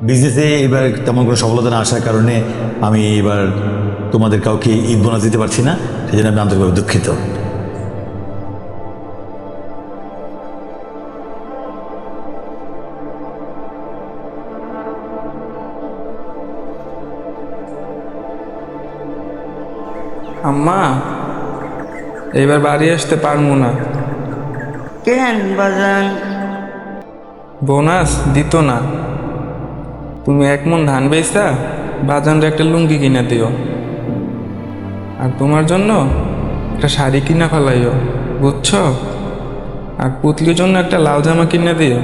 বিজনেসে এবার তেমন কোনো সফলতা না আসার কারণে আমি এবার তোমাদের কাউকে ঈদ বোনাস দিতে পারছি না সেই জন্য আমি আন্তরিকভাবে দুঃখিত। আম্মা এবার বাড়ি আসতে পারব না। কেন বাজান? বোনাস দিত না। তুমি এক মন ধান বেচা বাজানরে একটা লুঙ্গি কিনে দিও। আর তোমার জন্য একটা শাড়ি কিনা ফেলাইও, বুঝছ? আর পুতলির জন্য একটা লাল জামা কিনে দিও।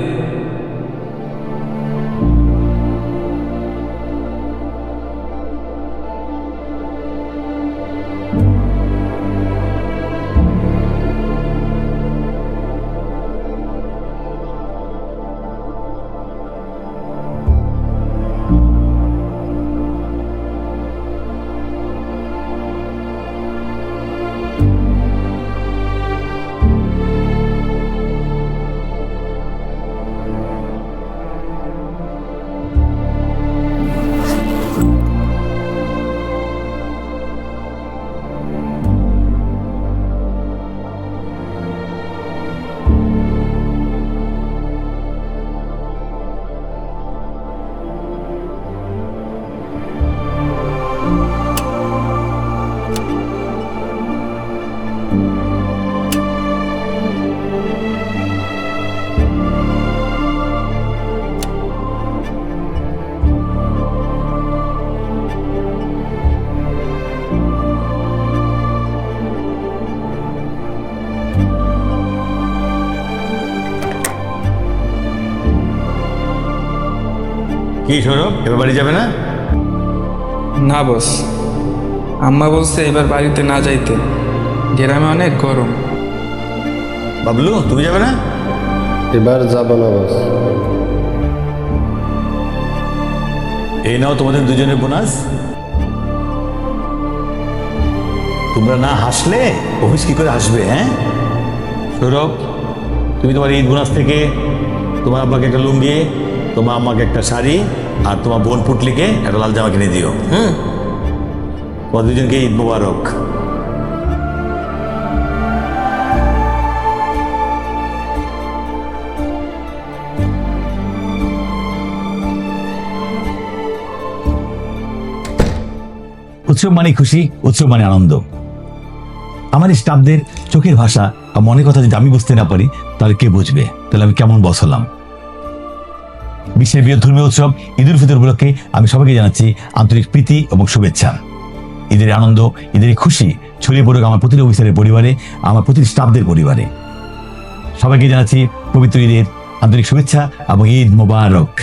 কি সৌরভ এবার বাড়ি যাবে না? না বস। আম্মা বলছে এবার বাড়িতে না যাইতে। গ্রামে অনেক গরম। বাবলু তুমি যাবে না? এবার যাব না বস। এই নাও তোমাদের দুজনের বোনাস। তোমরা না হাসলে অফিস কি করে হাসবে হ্যাঁ? সৌরভ তুমি তোমার ঈদ বোনাস থেকে তোমার আব্বাকে একটা লুঙ্গি তোমার আম্মাকে একটা শাড়ি আর তোমার বোন পুটলিকে একটা লাল জামা কিনে দিও। হুম? দুজনকে ঈদ মোবারক। উৎসব মানে খুশি, উৎসব মানে আনন্দ। আমার স্টাফদের চোখের ভাষা আর মনের কথা যদি আমি বুঝতে না পারি, তাহলে কে বুঝবে? তাহলে আমি কেমন বস হলাম? বিশ্বের বৃহৎ ধর্মীয় উৎসব ঈদুল ফিতর উপলক্ষে আমি সবাইকে জানাচ্ছি আন্তরিক প্রীতি এবং শুভেচ্ছা। ঈদের আনন্দ, ঈদের খুশি ছড়িয়ে পড়ুক আমার প্রতিটি অফিসারের পরিবারে, আমার প্রতিটি স্টাফদের পরিবারে। সবাইকে জানাচ্ছি পবিত্র ঈদের আন্তরিক শুভেচ্ছা এবং ঈদ মোবারক।